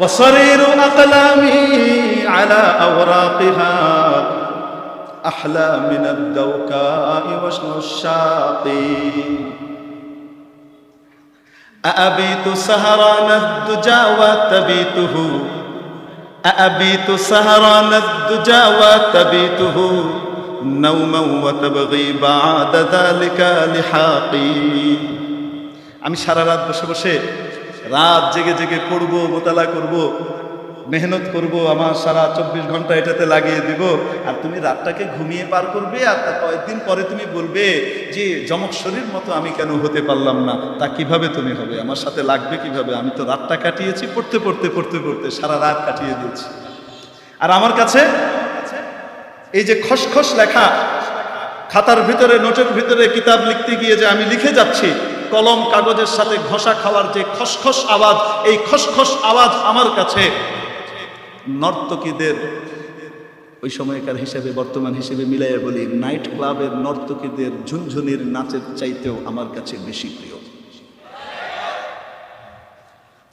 وصرير أقلامي على أوراقها أحلى من الدوكاء وشن الشاقي أأبيت سهران الدجى وتبيته أأبيت سهران الدجى وتبيته نوما وتبغي بعد ذلك لحاقي আমি সারা রাত বসে বসে রাত জেগে জেগে পড়ব, মোতালা করব, মেহনত করব, আমার সারা চব্বিশ ঘণ্টা এটাতে লাগিয়ে দিব। আর তুমি রাতটাকে ঘুমিয়ে পার করবে আর তার কয়েকদিন পরে তুমি বলবে যে, জমক শরীর মতো আমি কেন হতে পারলাম না? তা কীভাবে তুমি হবে? আমার সাথে লাগবে কীভাবে? আমি তো রাতটা কাটিয়েছি, পড়তে পড়তে পড়তে পড়তে সারা রাত কাটিয়ে দিয়েছি। আর আমার কাছে এই যে খসখস লেখা, খাতার ভিতরে, নোটের ভিতরে কিতাব লিখতে গিয়ে যে আমি লিখে যাচ্ছি কলম কাগজের সাথে ঘষা খাওয়ার যে খসখস আওয়াজ, এই খসখস আওয়াজ আমার কাছে নর্তকীদের ওই সময়কার হিসেবে, বর্তমান হিসেবে মিলাইয়া বলি, নাইট ক্লাবের নর্তকীদের ঝুনঝুনির নাচের চাইতেও আমার কাছে বেশি প্রিয়।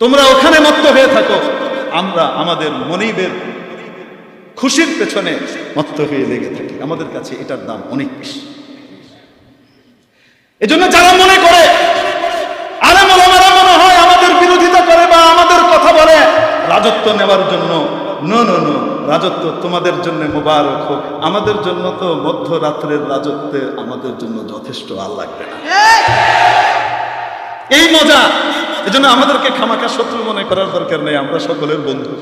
তোমরা ওখানে মত্ত হয়ে থাকো, আমরা আমাদের মনিবের খুশির পেছনে মত্ত হয়ে লেগে থাকি। আমাদের কাছে এটার দাম অনেক বেশি। এজন্য যারা মনে করে আরে মোলামারা মনে হয় আমাদের বিরোধিতা করে বা আমাদের কথা বলে নেবার জন্য। নো নো নো, রাজত্ব তোমাদের জন্য মোবারক হোক। আমাদের জন্য তো মধ্যরাত্রের রাজত্বে আমাদের জন্য যথেষ্ট আর লাগবে না। এই মজা! এজন্য আমাদেরকে খামাখা শত্রু মনে করার দরকার নেই, আমরা সকলের বন্ধু।